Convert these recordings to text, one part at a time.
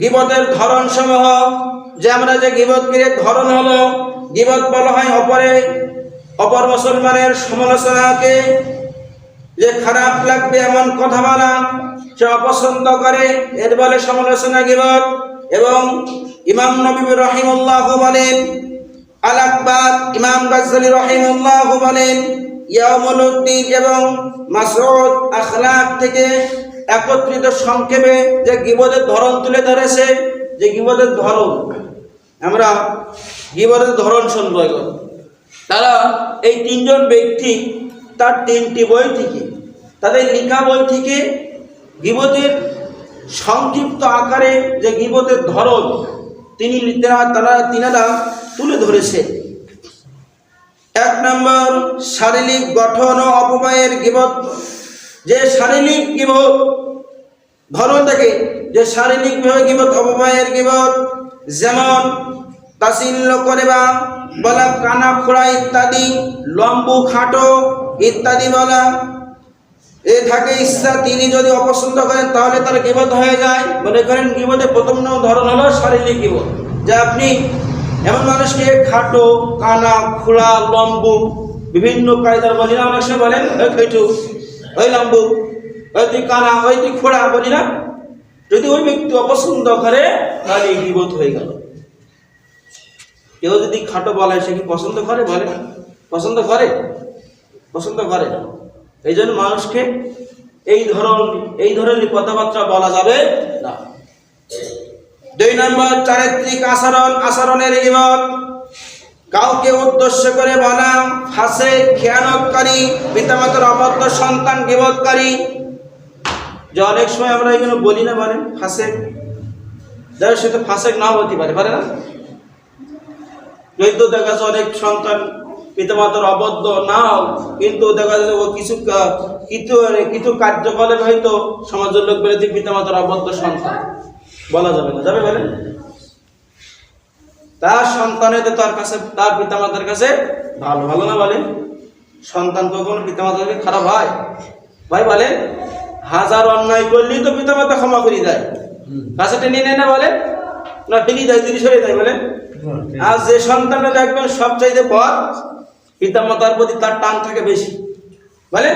গিবতের ধরন সমূহ যে আমরা যে গিবত ক্রিয়ার ধরন হলো, গিবত বলা হয় অপরে, অপর মুসলমানের সমালোচনাকে, যে খারাপ লাগবে এমন কথা বলা সে অপছন্দ করে, এর বলে সমালোচনা গিবত, এবং ইমাম নবী রহিমুল্লাহ বলেন, আল আকবর ইমাম গাজ্জালি রহিমুল্লাহ বলেন ইয়ামুল উদ্দিন এবং মাসউদ আখলাক থেকে একত্রিত সংক্ষেপে যে গিবতের ধরন তুলে ধরেছে, যে গিবতের ধরন। আমরা গিবতের ধরন শুনব এখন। তারা এই তিনজন ব্যক্তি, তার তিনটি বই থেকে, তাদের লিখা বই থেকে গিবদের সংক্ষিপ্ত আকারে যে গিবতের ধরন, তিনি তারা তিনারা তুলে ধরেছে। এক নম্বর, শারীরিক গঠন ও অপবায়ের গিবত যে শারীরিক গিবত ধরন থাকে যে শারীরিকভাবে গিবত অপবায়ের গিবত যেমন তাসিল্য করে বা বলা, কানা, খোড়া ইত্যাদি, লম্বু, খাটো ইত্যাদি বলা, এ থাকে ইচ্ছা, তিনি যদি অপছন্দ করেন, তাহলে তার গিবত হয়ে যায়। মনে করেন গিবতের প্রথম ধরন হলো শারীরিক গিবত যে আপনি এমন মানুষকে খাটো, কানা, খোড়া, লম্বু, বিভিন্ন কায়দার বলি না অনেক সময় বলেন ওই লম্বু। তুই কানা ওই তুই খোড়া বলি না, যদি ওই ব্যক্তি অপছন্দ করে, তাহলে গিবত হয়ে গেল। কেউ যদি খাটো বলে, সে কি পছন্দ করে? বলে পছন্দ করে? পছন্দ করে এই জন্য মানুষকে এই ধরন, এই ধরনের কথাবার্তা বলা যাবে না। দুই নম্বর, চারিত্রিক আচরণ, আচরণের ইমত কাউকে উদ্দেশ্য করে বলা, ফাঁসে, খেয়ানতকারী, পিতামাতার অবদ্ধ সন্তান গিবতকারী যে অনেক সময় আমরা এগুলো বলি না বলেন ফাঁসে। যারা সে তো ফাঁসেক নাও হতে পারে পারে না? কিন্তু দেখা যাচ্ছে অনেক সন্তান পিতামাতার অবদ্ধ নাও, কিন্তু দেখা যাচ্ছে ও কিছু কিছু কিছু কার্যকলাপ হয়তো সমাজের লোক বলে পিতামাতার অবদ্ধ সন্তান। বলা যাবে না, যাবে বলেন তার সন্তানের তো তার কাছে, তার পিতামাতার কাছে ভালো ভালো না বলে? সন্তান কখনো পিতামাতার কাছে খারাপ হয়? ভাই বলেন হাজার অন্যায় করলেই তো পিতা মাতা ক্ষমা করে দেয়। কাছে টেনে নেয় না বলে না টেনে দেয় তিনি সরে দেয় বলে। আর যে সন্তানটা দেখবেন সব চাইতে পর পিতা মাতার প্রতি তার টান থাকে বেশি। বলে?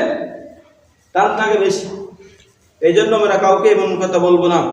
টান থাকে বেশি। এই জন্য আমরা কাউকে এমন কথা বলব না।